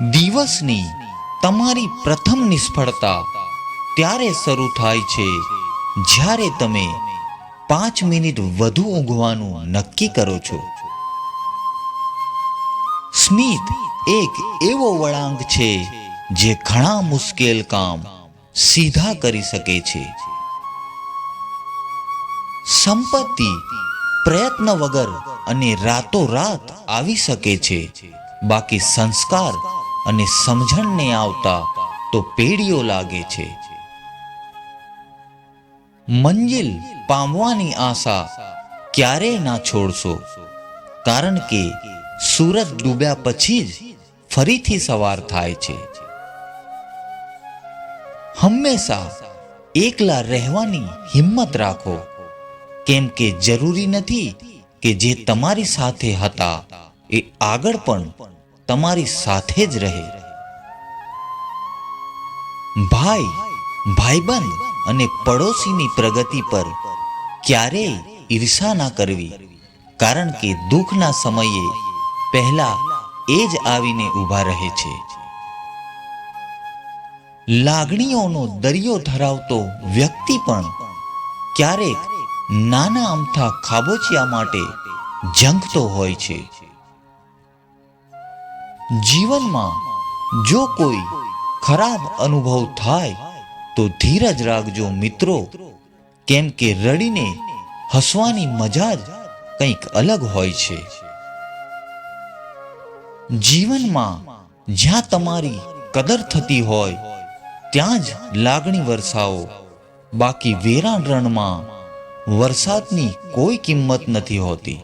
દિવસની તમારી પ્રથમ નિષ્ફળતા ત્યારે શરૂ થાય છે જ્યારે તમે પાંચ મિનિટ વધુ ઊંઘવાનું નક્કી કરો છો. સ્મિત એક એવો વળાંક છે જે ઘણા મુશ્કેલ કામ સીધા કરી શકે છે. સંપત્તિ પ્રયત્ન વગર અને રાતોરાત આવી શકે છે. બાકી સંસ્કાર અને સમજણને આવતા તો પેઢીઓ લાગે છે. મંજિલ પામવાની આશા ક્યારેય ના છોડશો, કારણ કે સૂરજ ડૂબ્યા પછી જ ફરીથી સવાર થાય છે. હંમેશા એકલા રહેવાની હિંમત રાખો, કેમ કે જરૂરી નથી કે જે તમારી સાથે હતા એ આગળ પણ તમારી સાથે જ રહે. ભાઈ, ભાઈબંધ અને પડોશીની પ્રગતિ પર ક્યારેય ઈર્ષા ના કરવી, કારણ કે દુઃખના સમયે પહેલા એ જ આવીને ઊભા રહે છે. લાગણીઓનો દરિયો ધરાવતો વ્યક્તિ પણ ક્યારેક નાના અમથા ખાબોચિયા માટે ઝંખતો હોય છે. જીવનમાં જો કોઈ ખરાબ અનુભવ થાય, તો ધીરજ રાખજો મિત્રો. કેમ કે રડીને હસવાની મજા જ કંઈક અલગ હોય છે. જીવનમાં જ્યાં તમારી કદર થતી હોય, ત્યાં જ લાગણી વરસાવો. બાકી વેરાણ રણમાં વરસાદની કોઈ કિંમત નથી હોતી.